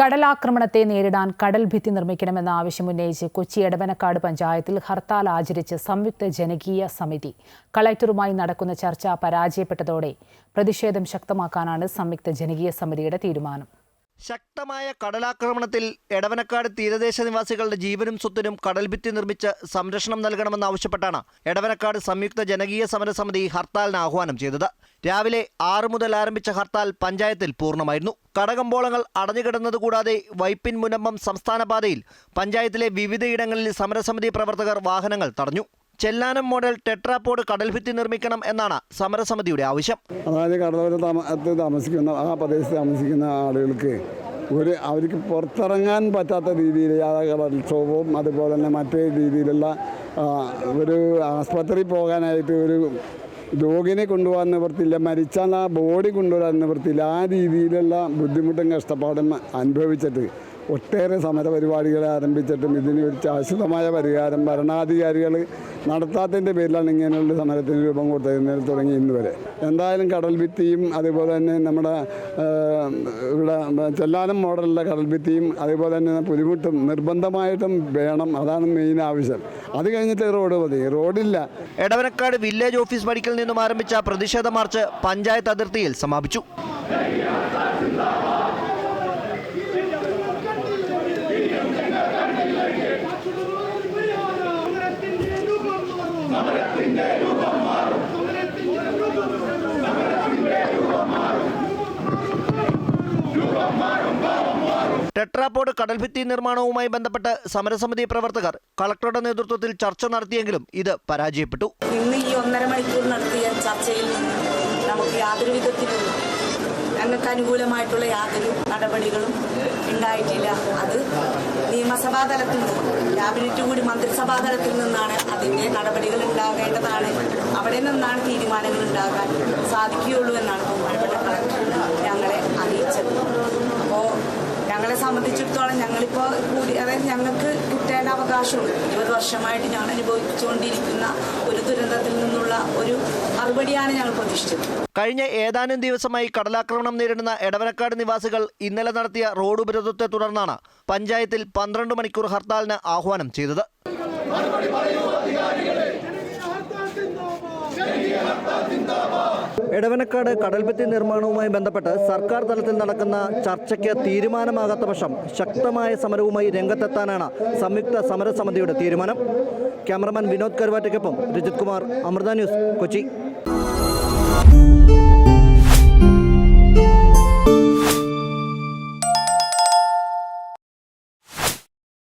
കടലാക്രമണത്തെ നേരിടാൻ കടൽ ഭിത്തി നിർമ്മിക്കണമെന്ന ആവശ്യം ഉന്നയിച്ച് കൊച്ചി എടവനക്കാട് പഞ്ചായത്തിൽ ഹർത്താൽ ആചരിച്ച് സംയുക്ത ജനകീയ സമിതി കളക്ടറുമായി നടക്കുന്ന ചർച്ച പരാജയപ്പെട്ടതോടെ പ്രതിഷേധം ശക്തമാക്കാനാണ് സംയുക്ത ജനകീയ സമിതിയുടെ തീരുമാനം. ശക്തമായ കടലാക്രമണത്തിൽ എടവനക്കാട് തീരദേശ നിവാസികളുടെ ജീവനും സ്വത്തിനും കടൽഭിത്തി നിർമ്മിച്ച് സംരക്ഷണം നൽകണമെന്നാവശ്യപ്പെട്ടാണ് എടവനക്കാട് സംയുക്ത ജനകീയ സമരസമിതി ഹർത്താലിന് ആഹ്വാനം ചെയ്തത്. രാവിലെ ആറ് മുതൽ ആരംഭിച്ച ഹർത്താൽ പഞ്ചായത്തിൽ പൂർണമായിരുന്നു. കടകമ്പോളങ്ങൾ അടഞ്ഞുകിടന്നത് കൂടാതെ വൈപ്പിൻ മുനമ്പം സംസ്ഥാന പാതയിൽ പഞ്ചായത്തിലെ വിവിധയിടങ്ങളിൽ സമരസമിതി പ്രവർത്തകർ വാഹനങ്ങൾ തടഞ്ഞു. ചെല്ലാനം മോഡൽ ടെട്രാപോഡ് കടൽഭിത്തി നിർമ്മിക്കണം എന്നാണ് സമരസമിതിയുടെ ആവശ്യം. അതായത് കടലോര താമസിക്കുന്ന ആ പ്രദേശത്ത് താമസിക്കുന്ന ആളുകൾക്ക് ഒരു അവർക്ക് പുറത്തിറങ്ങാൻ പറ്റാത്ത രീതിയിൽ കടൽക്ഷോഭവും അതുപോലെ തന്നെ മറ്റേ രീതിയിലുള്ള ഒരു ആസ്പത്രി പോകാനായിട്ട് ഒരു രോഗിനെ കൊണ്ടുപോകാൻ നിവൃത്തിയില്ല മരിച്ചാൽ ആ ബോഡി കൊണ്ടുവരാൻ നിവൃത്തിയില്ല ആ രീതിയിലുള്ള ബുദ്ധിമുട്ടും കഷ്ടപ്പാടും അനുഭവിച്ചിട്ട് ഒട്ടേറെ സമര പരിപാടികൾ ആരംഭിച്ചിട്ടും ഇതിന് ഒരു ശാശ്വതമായ പരിഹാരം ഭരണാധികാരികൾ നടത്താത്തതിന്റെ പേരിലാണ് ഇങ്ങനെയുള്ള സമരത്തിന് രൂപം കൊടുത്തതിന് തുടങ്ങി ഇന്ന് വരെ. എന്തായാലും കടൽ ഭിത്തിയും അതുപോലെ തന്നെ നമ്മുടെ ഇവിടെ ചെല്ലാനം മോഡലിലെ കടൽ ഭിത്തിയും അതുപോലെ തന്നെ പുലിമുട്ടും നിർബന്ധമായിട്ടും വേണം. അതാണ് മെയിൻ ആവശ്യം. അത് കഴിഞ്ഞിട്ട് റോഡ് മതി. റോഡില്ല. എടവനക്കാട് വില്ലേജ് ഓഫീസ് പടിക്കൽ നിന്നും ആരംഭിച്ച പ്രതിഷേധ മാർച്ച് പഞ്ചായത്ത് അതിർത്തിയിൽ സമാപിച്ചു. ടെട്രാപോഡ് കടൽഭിത്തി നിർമ്മാണവുമായി ബന്ധപ്പെട്ട് സമരസമിതി പ്രവർത്തകർ കളക്ടറുടെ നേതൃത്വത്തിൽ ചർച്ച നടത്തിയെങ്കിലും ഇത് പരാജയപ്പെട്ടു. ഇന്ന് ഈ ഒന്നര മണിക്കൂർ നടത്തിയ ചർച്ചയിൽ നമുക്ക് യാതൊരു വിധത്തിലും ഞങ്ങൾക്ക് അനുകൂലമായിട്ടുള്ള യാതൊരു നടപടികളും ഉണ്ടായിട്ടില്ല. അത് നിയമസഭാ തലത്തിൽ നിന്ന് ക്യാബിനറ്റ് കൂടി മന്ത്രിസഭാ തലത്തിൽ നിന്നാണ് അതിന്റെ നടപടികൾ ഉണ്ടാകേണ്ടതാണ്. അവിടെ നിന്നാണ് തീരുമാനങ്ങൾ ഉണ്ടാകാൻ സാധിക്കുകയുള്ളൂ എന്നാണ് ഞങ്ങളെ അറിയിച്ചത്. അപ്പോൾ ഞങ്ങളെ സംബന്ധിച്ചിടത്തോളം ഞങ്ങളിപ്പോൾ കൂടി അതായത് ഞങ്ങൾക്ക് കിട്ടേണ്ട അവകാശമുണ്ട് ഇരുപത് വർഷമായിട്ട് ഞങ്ങൾ അനുഭവിച്ചുകൊണ്ടിരിക്കുന്ന ഒരു ദുരന്തത്തിൽ നിന്നുള്ള മറുപടിയാണ് ഞങ്ങൾ പ്രതീക്ഷിച്ചത്. കഴിഞ്ഞ ഏതാനും ദിവസമായി കടലാക്രമണം നേരിടുന്ന എടവനക്കാട് നിവാസികൾ ഇന്നലെ നടത്തിയ റോഡ് ഉപരോധത്തെ തുടർന്നാണ് പഞ്ചായത്തിൽ പന്ത്രണ്ട് മണിക്കൂർ ഹർത്താലിന് ആഹ്വാനം ചെയ്തത്. എടവനക്കാട് കടൽഭിത്തി നിർമ്മാണവുമായി ബന്ധപ്പെട്ട് സർക്കാർ തലത്തിൽ നടക്കുന്ന ചർച്ചയ്ക്ക് തീരുമാനമാകാത്ത പക്ഷം ശക്തമായ സമരവുമായി രംഗത്തെത്താനാണ് സംയുക്ത സമരസമിതിയുടെ തീരുമാനം. ക്യാമറമാൻ വിനോദ് കരുവാറ്റയ്ക്കൊപ്പം രജിത് കുമാർ അമൃത ന്യൂസ് കൊച്ചി.